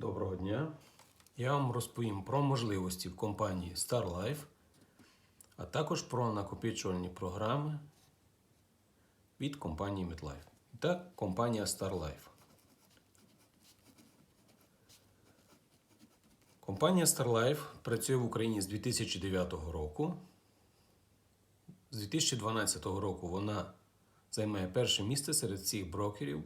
Доброго дня. Я вам розповім про можливості в компанії StarLife, а також про накопичувальні програми від компанії MetLife. І так, компанія StarLife. Компанія StarLife працює в Україні з 2009 року. З 2012 року вона займає перше місце серед всіх брокерів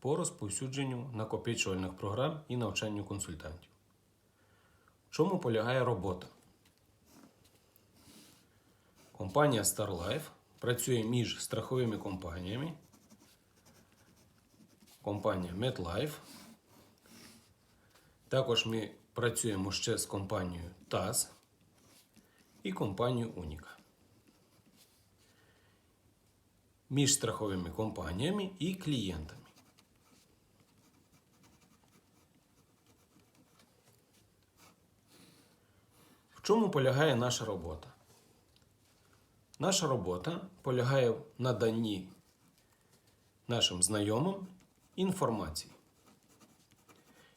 по розповсюдженню накопичувальних програм і навчанню консультантів. В чому полягає робота? Компанія StarLife працює між страховими компаніями, компанія MetLife. Також ми працюємо ще з компанією TAS і компанією Unica. Між страховими компаніями і клієнтами. Чому полягає наша робота? Наша робота полягає в наданні нашим знайомим інформації.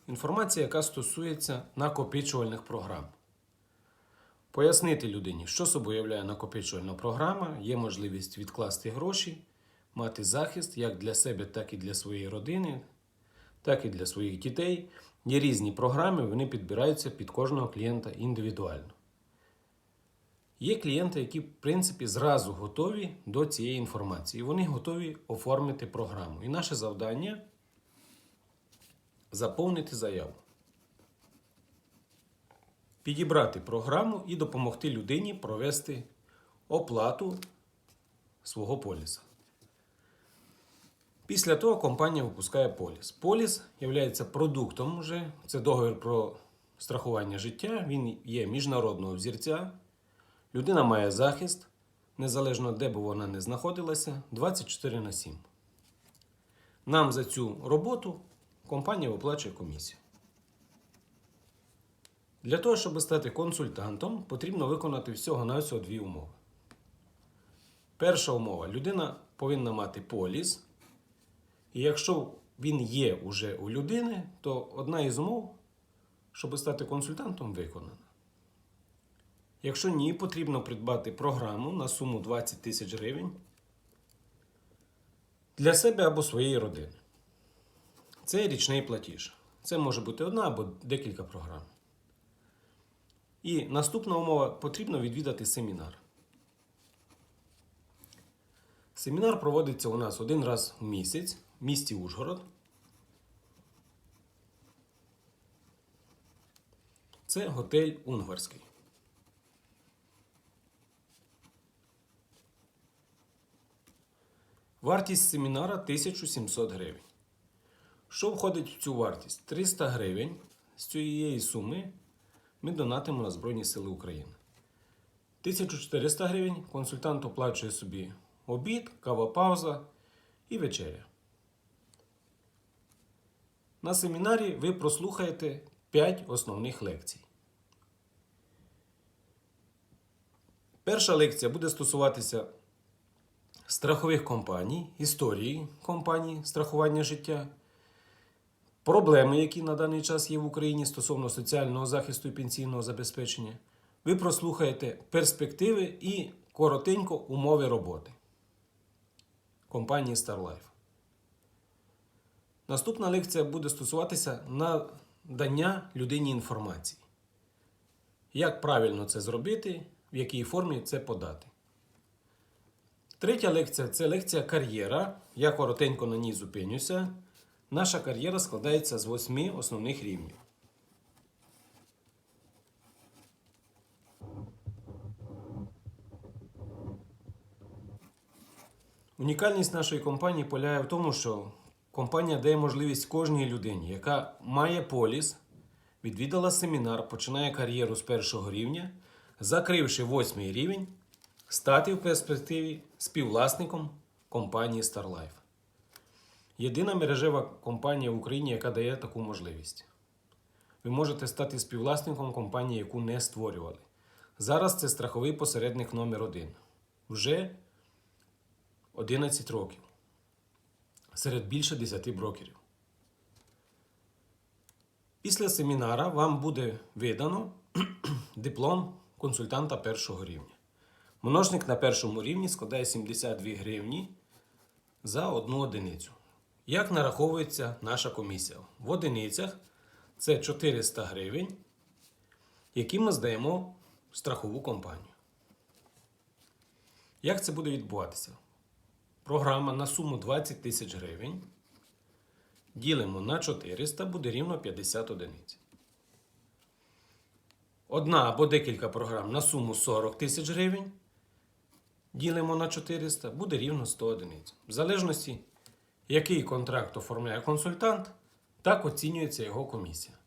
Інформація, яка стосується накопичувальних програм. Пояснити людині, що собою являє накопичувальна програма, є можливість відкласти гроші, мати захист як для себе, так і для своєї родини, так і для своїх дітей. Є різні програми, вони підбираються під кожного клієнта індивідуально. Є клієнти, які, в принципі, зразу готові до цієї інформації. Вони готові оформити програму. І наше завдання заповнити заяву. Підібрати програму і допомогти людині провести оплату свого поліса. Після того компанія випускає поліс. Поліс є продуктом вже, це договір про страхування життя, він є міжнародного взірця. Людина має захист, незалежно де б вона не знаходилася, 24 на 7. Нам за цю роботу компанія виплачує комісію. Для того, щоб стати консультантом, потрібно виконати всього-навсього дві умови. Перша умова людина повинна мати поліс. І якщо він є уже у людини, то одна із умов, щоб стати консультантом, виконана. Якщо ні, потрібно придбати програму на суму 20 тисяч гривень для себе або своєї родини. Це річний платіж. Це може бути одна або декілька програм. І наступна умова потрібно відвідати семінар. Семінар проводиться у нас один раз в місяць в місті Ужгород. Це готель Унгварський. Вартість семінара 1700 гривень. Що входить в цю вартість? 300 гривень з цієї суми ми донатимо на Збройні Сили України. 1400 гривень консультант оплачує собі обід, кава пауза і вечеря. На семінарі ви прослухаєте 5 основних лекцій. Перша лекція буде стосуватися страхових компаній, історії компаній страхування життя, проблеми, які на даний час є в Україні стосовно соціального захисту і пенсійного забезпечення. Ви прослухаєте перспективи і коротенько умови роботи компанії StarLife. Наступна лекція буде стосуватися надання людині інформації. Як правильно це зробити, в якій формі це подати. Третя лекція це лекція кар'єра. Я коротенько на ній зупинюся. Наша кар'єра складається з восьми основних рівнів. Унікальність нашої компанії полягає в тому, що компанія дає можливість кожній людині, яка має поліс, відвідала семінар, починає кар'єру з першого рівня, закривши восьмий рівень, стати в перспективі співвласником компанії StarLife. Єдина мережева компанія в Україні, яка дає таку можливість. Ви можете стати співвласником компанії, яку не створювали. Зараз це страховий посередник номер 1 Вже 11 років. Серед більше 10 брокерів. Після семінара вам буде видано диплом консультанта першого рівня. Множник на першому рівні складає 72 гривні за одну одиницю. Як нараховується наша комісія? В одиницях це 400 гривень, які ми здаємо в страхову компанію. Як це буде відбуватися? Програма на суму 20 тисяч гривень. Ділимо на 400, буде рівно 50 одиниць. Одна або декілька програм на суму 40 тисяч гривень. Ділимо на 400, буде рівно 100 одиниць. В залежності, який контракт оформляє консультант, так оцінюється його комісія.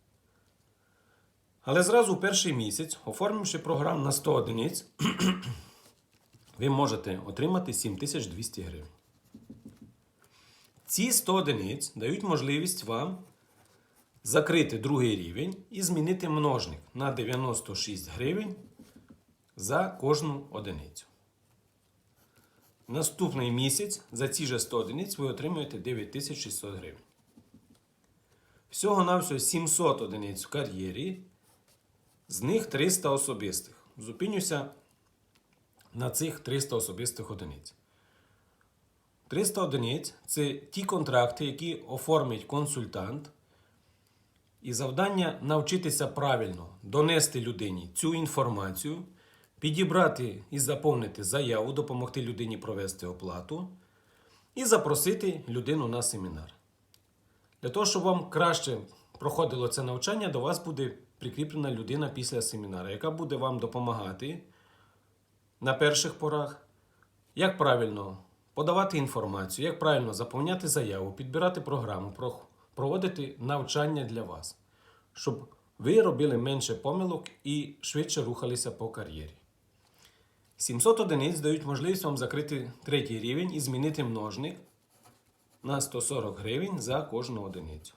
Але зразу у перший місяць, оформивши програм на 100 одиниць, ви можете отримати 7200 гривень. Ці 100 одиниць дають можливість вам закрити другий рівень і змінити множник на 96 гривень за кожну одиницю. Наступний місяць за ці же 100 одиниць ви отримуєте 9600 гривень. Всього-навсього 700 одиниць в кар'єрі, з них 300 особистих. Зупинюся на цих 300 особистих одиниць. 300 одиниць це ті контракти, які оформить консультант. І завдання навчитися правильно донести людині цю інформацію, підібрати і заповнити заяву, допомогти людині провести оплату і запросити людину на семінар. Для того, щоб вам краще проходило це навчання, до вас буде прикріплена людина після семінару, яка буде вам допомагати на перших порах, як правильно подавати інформацію, як правильно заповняти заяву, підбирати програму, проводити навчання для вас, щоб ви робили менше помилок і швидше рухалися по кар'єрі. 700 одиниць дають можливість вам закрити третій рівень і змінити множник на 140 гривень за кожну одиницю.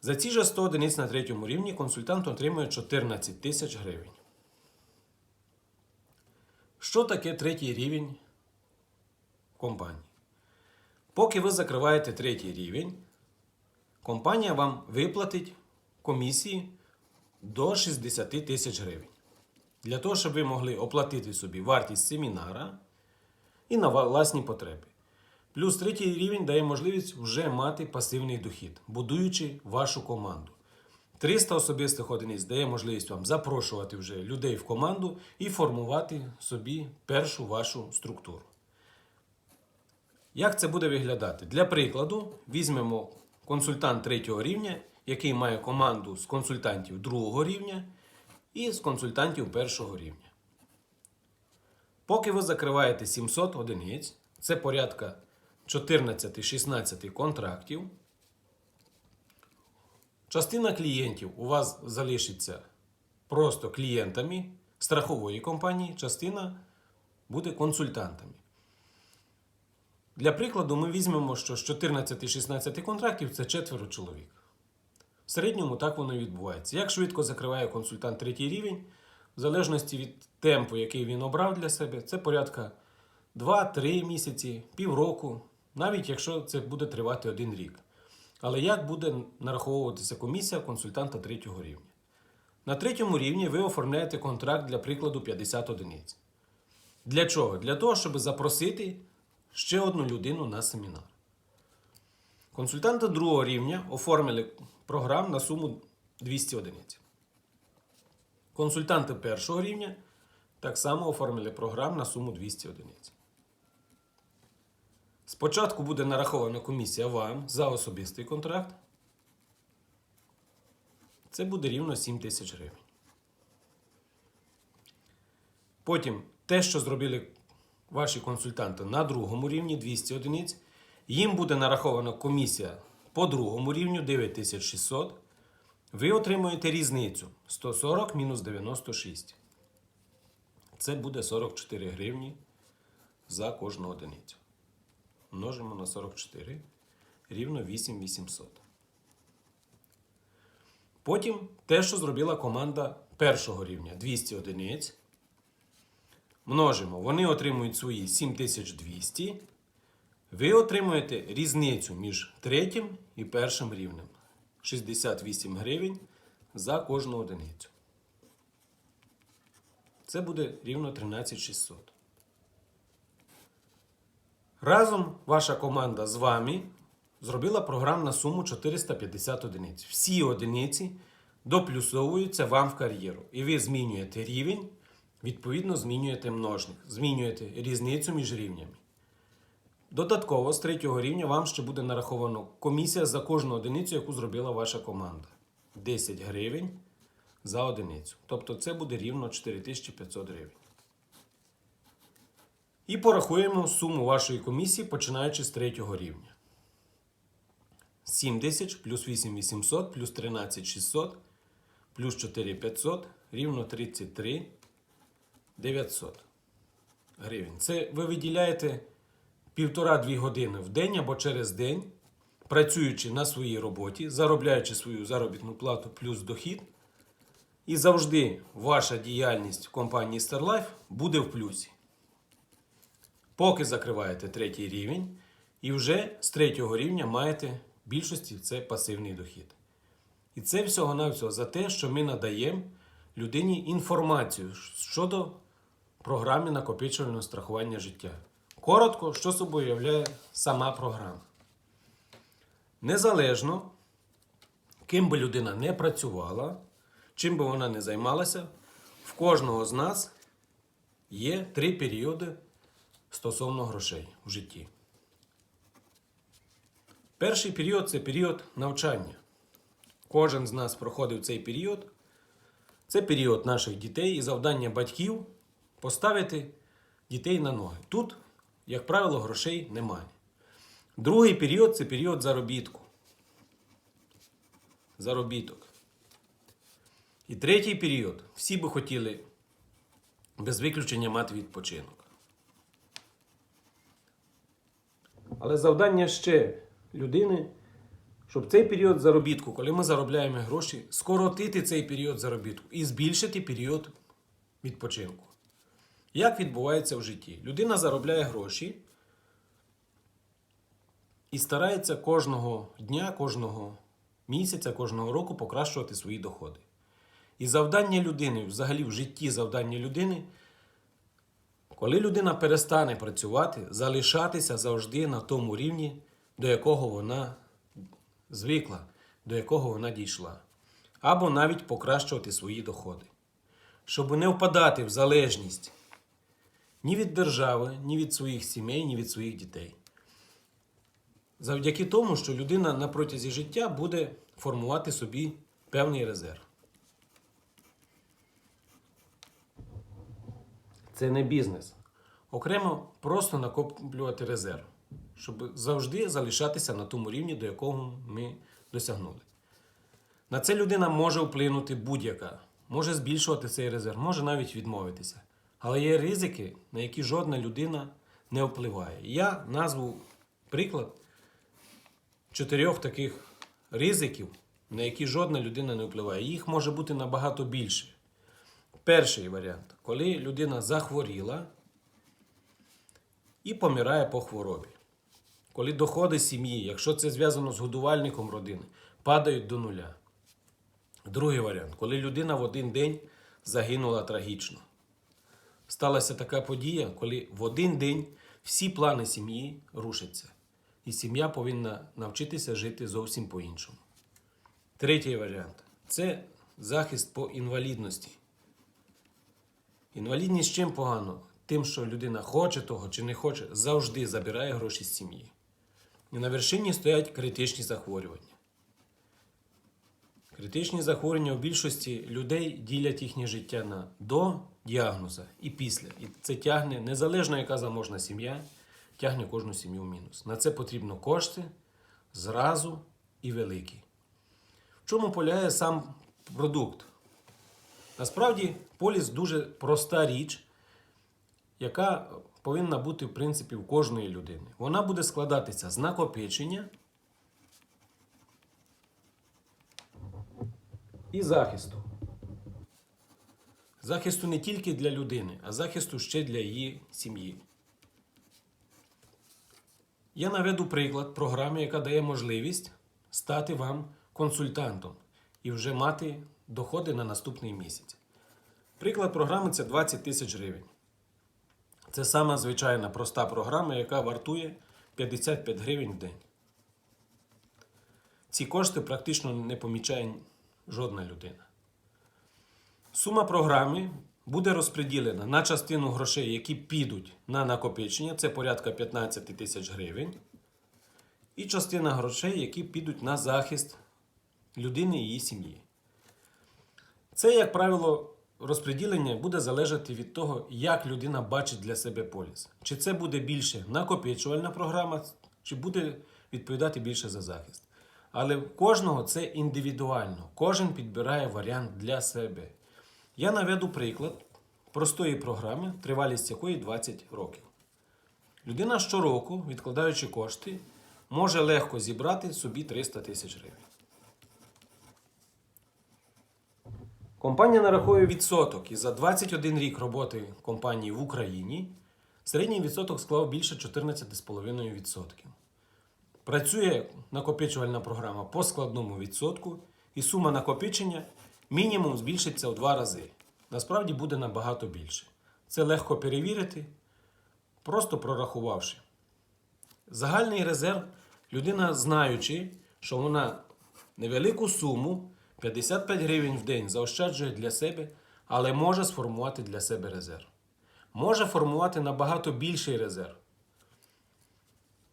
За ці ж 100 одиниць на третьому рівні консультант отримує 14 тисяч гривень. Що таке третій рівень компанії? Поки ви закриваєте третій рівень, компанія вам виплатить комісії до 60 тисяч гривень. Для того, щоб ви могли оплатити собі вартість семінара і на власні потреби. Плюс третій рівень дає можливість вже мати пасивний дохід, будуючи вашу команду. 300 особистих одиниць дає можливість вам запрошувати вже людей в команду і формувати собі першу вашу структуру. Як це буде виглядати? Для прикладу, візьмемо консультант третього рівня, який має команду з консультантів другого рівня і з консультантів першого рівня. Поки ви закриваєте 700 одиниць, це порядка 14-16 контрактів. Частина клієнтів у вас залишиться просто клієнтами страхової компанії, частина буде консультантами. Для прикладу, ми візьмемо, що з 14-16 контрактів це четверо чоловік. В середньому так воно і відбувається. Як швидко закриває консультант третій рівень, в залежності від темпу, який він обрав для себе, це порядка 2-3 місяці, півроку, навіть якщо це буде тривати один рік. Але як буде нараховуватися комісія консультанта третього рівня? На третьому рівні ви оформляєте контракт для прикладу 50 одиниць. Для чого? Для того, щоб запросити ще одну людину на семінар. Консультанти другого рівня оформили програм на суму 200 одиниць. Консультанти першого рівня так само оформили програм на суму 200 одиниць. Спочатку буде нарахована комісія вам за особистий контракт. Це буде рівно 7 тисяч гривень. Потім те, що зробили ваші консультанти на другому рівні 200 одиниць, їм буде нарахована комісія по другому рівню 9600. Ви отримуєте різницю 140 мінус 96. Це буде 44 гривні за кожну одиницю. Множимо на 44 рівно 8800. Потім те, що зробила команда першого рівня 200 одиниць. Множимо. Вони отримують свої 7200. Ви отримуєте різницю між третім і першим рівнем 68 гривень за кожну одиницю. Це буде рівно 13600. Разом ваша команда з вами зробила програм на суму 450 одиниць. Всі одиниці доплюсовуються вам в кар'єру. І ви змінюєте рівень, відповідно, змінюєте множник, змінюєте різницю між рівнями. Додатково з третього рівня вам ще буде нараховано комісія за кожну одиницю, яку зробила ваша команда. 10 гривень за одиницю. Тобто це буде рівно 4500 гривень. І порахуємо суму вашої комісії, починаючи з третього рівня. 7 тисяч плюс 8800 плюс 13600 плюс 4500 рівно 33 900 гривень. Це ви виділяєте півтора-дві години в день або через день, працюючи на своїй роботі, заробляючи свою заробітну плату плюс дохід. І завжди ваша діяльність в компанії StarLife буде в плюсі. Поки закриваєте третій рівень, і вже з третього рівня маєте в більшості це пасивний дохід. І це всього-навсього за те, що ми надаємо людині інформацію щодо програми накопичувального страхування життя. Коротко, що собою являє сама програма. Незалежно, ким би людина не працювала, чим би вона не займалася, в кожного з нас є три періоди стосовно грошей в житті. Перший період це період навчання. Кожен з нас проходив цей період. Це період наших дітей і завдання батьків поставити дітей на ноги. Тут, як правило, грошей немає. Другий період це період заробітку. Заробіток. І третій період всі би хотіли без виключення мати відпочинок. Але завдання ще людини, щоб цей період заробітку, коли ми заробляємо гроші, скоротити цей період заробітку і збільшити період відпочинку. Як відбувається в житті? Людина заробляє гроші і старається кожного дня, кожного місяця, кожного року покращувати свої доходи. І завдання людини, взагалі в житті завдання людини, коли людина перестане працювати, залишатися завжди на тому рівні, до якого вона звикла, до якого вона дійшла, або навіть покращувати свої доходи, щоб не впадати в залежність ні від держави, ні від своїх сімей, ні від своїх дітей. Завдяки тому, що людина на протязі життя буде формувати собі певний резерв. Це не бізнес. Окремо просто накоплювати резерв, щоб завжди залишатися на тому рівні, до якого ми досягнули. На це людина може вплинути будь-яка, може збільшувати цей резерв, може навіть відмовитися. Але є ризики, на які жодна людина не впливає. Я назву приклад чотирьох таких ризиків, на які жодна людина не впливає. Їх може бути набагато більше. Перший варіант, коли людина захворіла і помирає по хворобі. Коли доходи сім'ї, якщо це зв'язано з годувальником родини, падають до нуля. Другий варіант, коли людина в один день загинула трагічно. Сталася така подія, коли в один день всі плани сім'ї рушаться. І сім'я повинна навчитися жити зовсім по-іншому. Третій варіант це захист по інвалідності. Інвалідність чим погано? Тим, що людина хоче того чи не хоче, завжди забирає гроші з сім'ї. І на вершині стоять критичні захворювання. Критичні захворювання у більшості людей ділять їхнє життя на до діагноза і після. І це тягне, незалежно яка заможна сім'я, тягне кожну сім'ю в мінус. На це потрібно кошти зразу і великі. В чому полягає сам продукт? Насправді, поліс дуже проста річ, яка повинна бути, в принципі, в кожної людини. Вона буде складатися з накопичення і захисту. Захисту не тільки для людини, а захисту ще для її сім'ї. Я наведу приклад програми, яка дає можливість стати вам консультантом і вже мати доходи на наступний місяць. Приклад програми це 20 тисяч гривень. Це сама звичайна проста програма, яка вартує 55 гривень в день. Ці кошти практично не помічає жодна людина. Сума програми буде розподілена на частину грошей, які підуть на накопичення, це порядка 15 тисяч гривень, і частина грошей, які підуть на захист людини і її сім'ї. Це, як правило, розподілення буде залежати від того, як людина бачить для себе поліс. Чи це буде більше накопичувальна програма, чи буде відповідати більше за захист. Але в кожного це індивідуально. Кожен підбирає варіант для себе. Я наведу приклад простої програми, тривалість якої 20 років. Людина щороку, відкладаючи кошти, може легко зібрати собі 300 тисяч гривень. Компанія нарахує відсоток, і за 21 рік роботи компанії в Україні середній відсоток склав більше 14,5%. Працює накопичувальна програма по складному відсотку, і сума накопичення мінімум збільшиться в два рази. Насправді буде набагато більше. Це легко перевірити, просто прорахувавши. Загальний резерв людина, знаючи, що вона невелику суму 55 гривень в день заощаджує для себе, але може сформувати для себе резерв. Може формувати набагато більший резерв.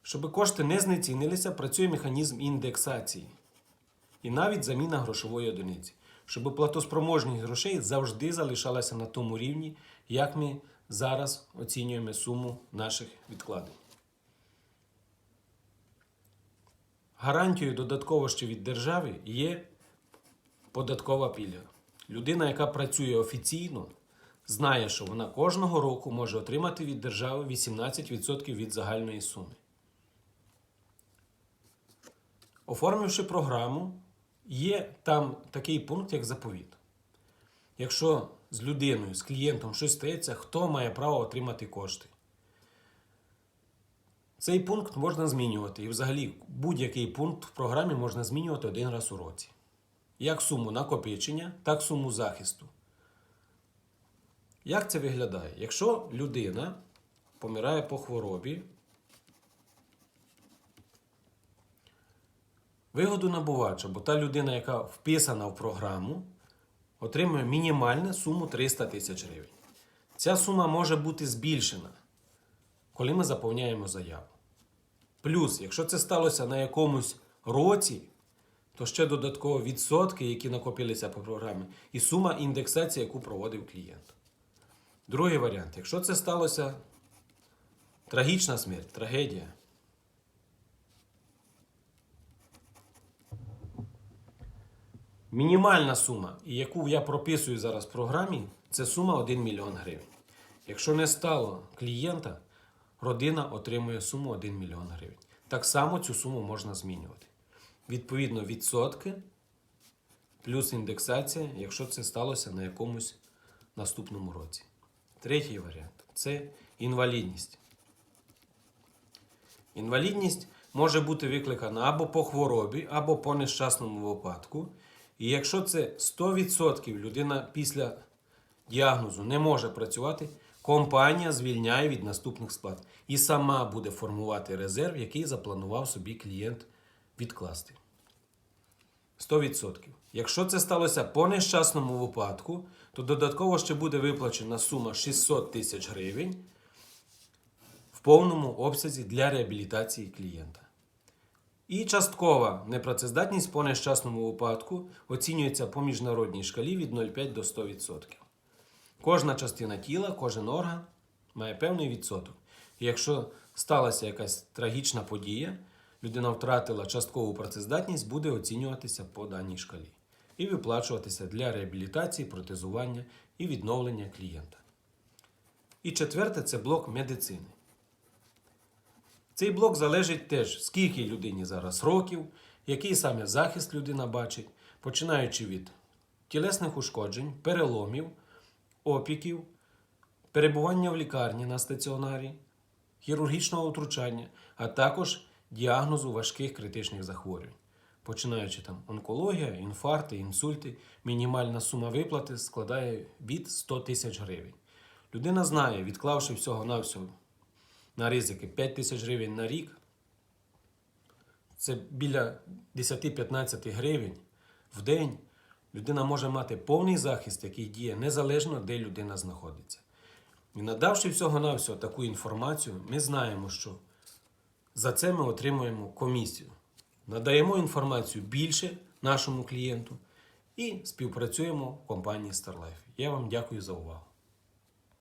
Щоб кошти не знецінилися, працює механізм індексації і навіть заміна грошової одиниці, щоб платоспроможність грошей завжди залишалася на тому рівні, як ми зараз оцінюємо суму наших відкладень. Гарантією додатково ще від держави є податкова пільга. Людина, яка працює офіційно, знає, що вона кожного року може отримати від держави 18% від загальної суми. Оформивши програму, є там такий пункт, як заповіт. Якщо з людиною, з клієнтом щось стається, хто має право отримати кошти? Цей пункт можна змінювати. І взагалі будь-який пункт в програмі можна змінювати один раз у році. Як суму накопичення, так суму захисту. Як це виглядає? Якщо людина помирає по хворобі, вигоду набувач, або та людина, яка вписана в програму, отримує мінімальну суму 300 тисяч гривень. Ця сума може бути збільшена, коли ми заповняємо заяву. Плюс, якщо це сталося на якомусь році, то ще додатково відсотки, які накопилися по програмі, і сума індексації, яку проводив клієнт. Другий варіант. Якщо це сталося трагічна смерть, трагедія. Мінімальна сума, яку я прописую зараз в програмі, це сума 1 мільйон гривень. Якщо не стало клієнта, родина отримує суму 1 мільйон гривень. Так само цю суму можна змінювати. Відповідно, відсотки плюс індексація, якщо це сталося на якомусь наступному році. Третій варіант це інвалідність. Інвалідність може бути викликана або по хворобі, або по нещасному випадку. І якщо це 100% людина після діагнозу не може працювати, компанія звільняє від наступних сплат і сама буде формувати резерв, який запланував собі клієнт відкласти. 100%. Якщо це сталося по нещасному випадку, то додатково ще буде виплачена сума 600 тисяч гривень в повному обсязі для реабілітації клієнта. І часткова непрацездатність по нещасному випадку оцінюється по міжнародній шкалі від 0,5 до 100%. Кожна частина тіла, кожен орган має певний відсоток. І якщо сталася якась трагічна подія, людина втратила часткову працездатність, буде оцінюватися по даній шкалі і виплачуватися для реабілітації, протезування і відновлення клієнта. І четверте це блок медицини. Цей блок залежить теж, скільки людині зараз років, який саме захист людина бачить, починаючи від тілесних ушкоджень, переломів, опіків, перебування в лікарні на стаціонарі, хірургічного втручання, а також діагнозу важких критичних захворювань. починаючи там онкологія, інфаркти, інсульти, мінімальна сума виплати складає від 100 тисяч гривень. Людина знає, відклавши всього-навсього на ризики 5 тисяч гривень на рік, це біля 10-15 гривень в день. Людина може мати повний захист, який діє незалежно, де людина знаходиться. І надавши всього-навсього таку інформацію, ми знаємо, що за це ми отримуємо комісію. Надаємо інформацію більше нашому клієнту і співпрацюємо в компанії StarLife. Я вам дякую за увагу.